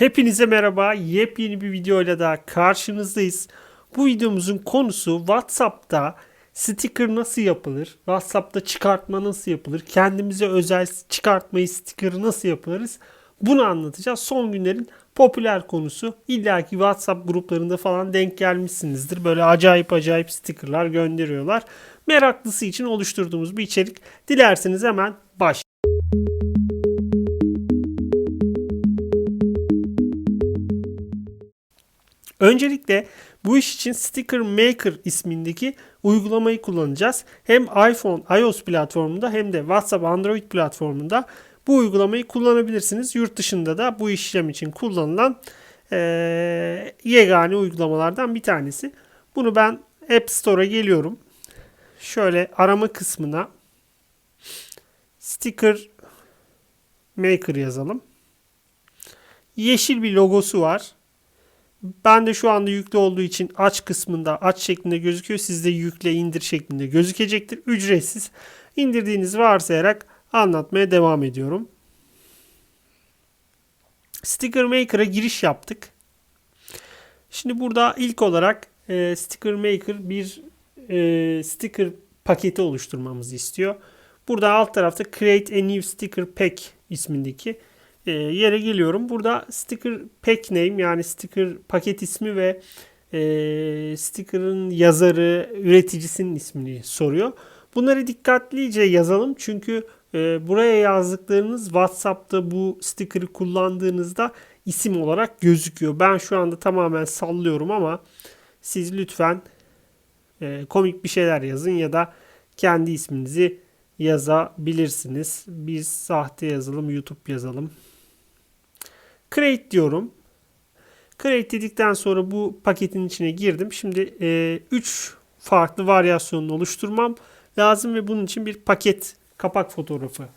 Hepinize merhaba. Yepyeni bir videoyla daha karşınızdayız. Bu videomuzun konusu WhatsApp'ta sticker nasıl yapılır? WhatsApp'ta çıkartma nasıl yapılır? Kendimize özel çıkartmayı sticker nasıl yaparız? Bunu anlatacağız. Son günlerin popüler konusu. İlla ki WhatsApp gruplarında falan denk gelmişsinizdir. Böyle acayip acayip stickerlar gönderiyorlar. Meraklısı için oluşturduğumuz bir içerik. Dilerseniz hemen baş. Öncelikle bu iş için Sticker Maker ismindeki uygulamayı kullanacağız. Hem iPhone, iOS platformunda hem de WhatsApp Android platformunda bu uygulamayı kullanabilirsiniz. Yurt dışında da bu işlem için kullanılan eee, yegane uygulamalardan bir tanesi. Bunu ben App Store'a geliyorum. Şöyle arama kısmına Sticker Maker yazalım. Yeşil bir logosu var. Ben de şu anda yüklü olduğu için aç kısmında aç şeklinde gözüküyor. Sizde yükle indir şeklinde gözükecektir. Ücretsiz. İndirdiğinizi varsayarak anlatmaya devam ediyorum. Sticker Maker'a giriş yaptık. Şimdi burada ilk olarak e, Sticker Maker bir e, sticker paketi oluşturmamızı istiyor. Burada alt tarafta Create a New Sticker Pack ismindeki e, yere geliyorum. Burada sticker pack name yani sticker paket ismi ve e, sticker'ın yazarı, üreticisinin ismini soruyor. Bunları dikkatlice yazalım çünkü e, buraya yazdıklarınız WhatsApp'ta bu sticker'ı kullandığınızda isim olarak gözüküyor. Ben şu anda tamamen sallıyorum ama siz lütfen e, komik bir şeyler yazın ya da kendi isminizi yazabilirsiniz. Biz sahte yazalım, YouTube yazalım. Create diyorum. Create dedikten sonra bu paketin içine girdim. Şimdi 3 farklı varyasyonunu oluşturmam lazım ve bunun için bir paket kapak fotoğrafı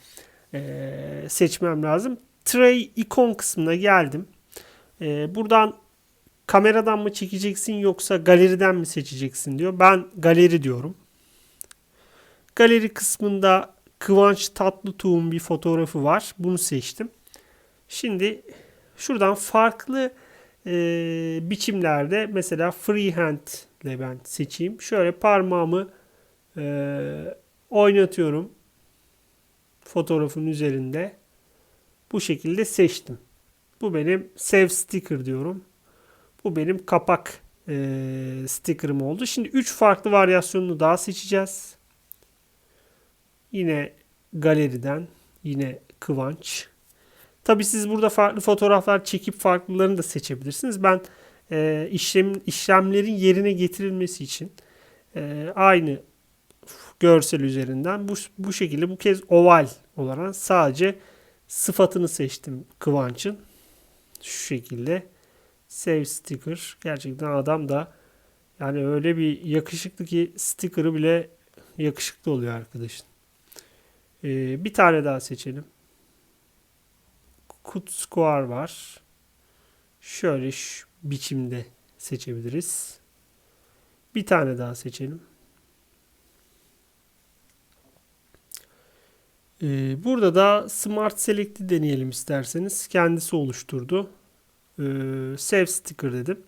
e, seçmem lazım. Tray ikon kısmına geldim. E, buradan kameradan mı çekeceksin yoksa galeriden mi seçeceksin diyor. Ben galeri diyorum. Galeri kısmında Kıvanç Tatlıtuğ'un bir fotoğrafı var. Bunu seçtim. Şimdi şuradan farklı e, biçimlerde mesela freehand ile ben seçeyim. Şöyle parmağımı e, oynatıyorum fotoğrafın üzerinde. Bu şekilde seçtim. Bu benim save sticker diyorum. Bu benim kapak e, sticker'ım oldu. Şimdi 3 farklı varyasyonunu daha seçeceğiz. Yine galeriden, yine Kıvanç. Tabii siz burada farklı fotoğraflar çekip farklılarını da seçebilirsiniz. Ben e, işlem işlemlerin yerine getirilmesi için e, aynı görsel üzerinden bu, bu şekilde bu kez oval olarak sadece sıfatını seçtim Kıvanç'ın. Şu şekilde save sticker. Gerçekten adam da yani öyle bir yakışıklı ki sticker'ı bile yakışıklı oluyor arkadaşın. Ee, bir tane daha seçelim. Kut square var. Şöyle şu biçimde seçebiliriz. Bir tane daha seçelim. Ee, burada da Smart Select'i deneyelim isterseniz. Kendisi oluşturdu. Ee, Save Sticker dedim.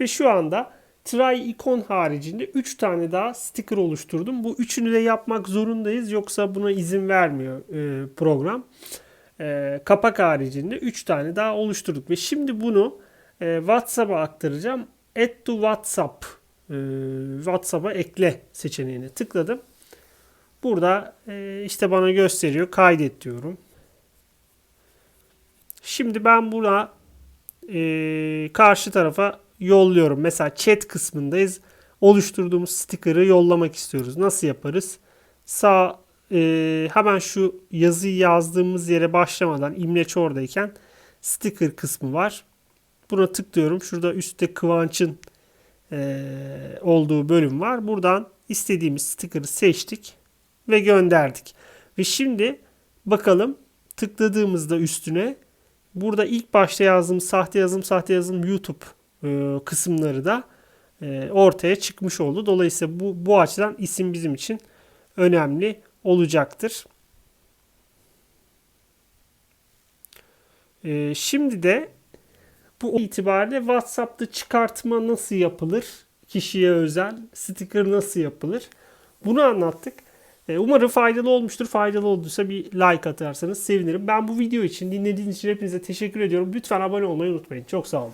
Ve şu anda Try ikon haricinde 3 tane daha sticker oluşturdum. Bu üçünü de yapmak zorundayız. Yoksa buna izin vermiyor e, program. E, kapak haricinde 3 tane daha oluşturduk. Ve şimdi bunu e, WhatsApp'a aktaracağım. Add to WhatsApp e, WhatsApp'a ekle seçeneğine tıkladım. Burada e, işte bana gösteriyor. Kaydet diyorum. Şimdi ben buna e, karşı tarafa yolluyorum. Mesela chat kısmındayız. Oluşturduğumuz sticker'ı yollamak istiyoruz. Nasıl yaparız? Sağ e, hemen şu yazıyı yazdığımız yere başlamadan imleç oradayken sticker kısmı var. Buna tıklıyorum. Şurada üstte Kıvanç'ın e, olduğu bölüm var. Buradan istediğimiz sticker'ı seçtik ve gönderdik. Ve şimdi bakalım tıkladığımızda üstüne burada ilk başta yazdığımız sahte yazım sahte yazım YouTube e, kısımları da e, ortaya çıkmış oldu. Dolayısıyla bu, bu açıdan isim bizim için önemli olacaktır. E, şimdi de Bu itibariyle WhatsApp'ta çıkartma nasıl yapılır? Kişiye özel sticker nasıl yapılır? Bunu anlattık. Umarım faydalı olmuştur. Faydalı olduysa bir like atarsanız sevinirim. Ben bu video için dinlediğiniz için hepinize teşekkür ediyorum. Lütfen abone olmayı unutmayın. Çok sağ olun.